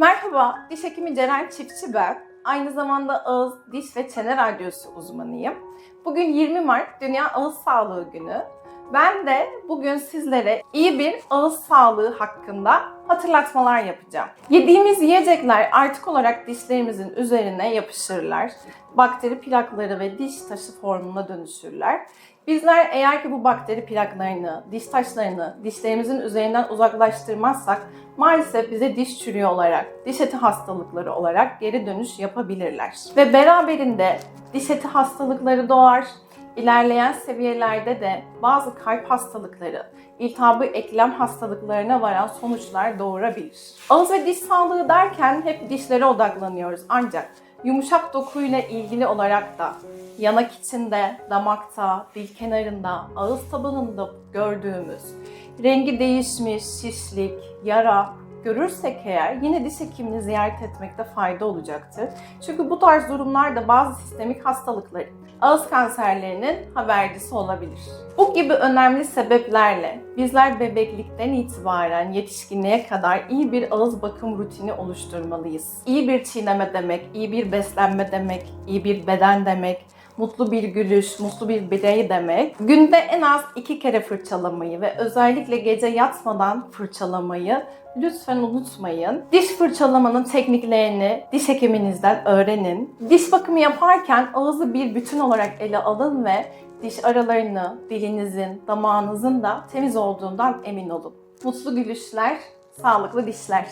Merhaba, diş hekimi Ceren Çiftçi ben. Aynı zamanda ağız, diş ve çene radyosu uzmanıyım. Bugün 20 Mart Dünya Ağız Sağlığı Günü. Ben de bugün sizlere iyi bir ağız sağlığı hakkında hatırlatmalar yapacağım. Yediğimiz yiyecekler artık olarak dişlerimizin üzerine yapışırlar. Bakteri plakları ve diş taşı formuna dönüşürler. Bizler eğer ki bu bakteri plaklarını, diş taşlarını dişlerimizin üzerinden uzaklaştırmazsak maalesef bize diş çürüğü olarak, diş eti hastalıkları olarak geri dönüş yapabilirler. Ve beraberinde diş eti hastalıkları doğar. İlerleyen seviyelerde de bazı kalp hastalıkları, iltihabı eklem hastalıklarına varan sonuçlar doğurabilir. Ağız ve diş sağlığı derken hep dişlere odaklanıyoruz ancak yumuşak dokuyla ilgili olarak da yanak içinde, damakta, dil kenarında, ağız tabanında gördüğümüz rengi değişmiş, şişlik, yara görürsek eğer yine diş hekimini ziyaret etmekte fayda olacaktır. Çünkü bu tarz durumlarda bazı sistemik hastalıkların, ağız kanserlerinin habercisi olabilir. Bu gibi önemli sebeplerle bizler bebeklikten itibaren yetişkinliğe kadar iyi bir ağız bakım rutini oluşturmalıyız. İyi bir çiğneme demek, iyi bir beslenme demek, iyi bir beden demek, mutlu bir gülüş, mutlu bir birey demek. Günde en az iki kere fırçalamayı ve özellikle gece yatmadan fırçalamayı lütfen unutmayın. Diş fırçalamanın tekniklerini diş hekiminizden öğrenin. Diş bakımı yaparken ağzı bir bütün olarak ele alın ve diş aralarını dilinizin, damağınızın da temiz olduğundan emin olun. Mutlu gülüşler, sağlıklı dişler.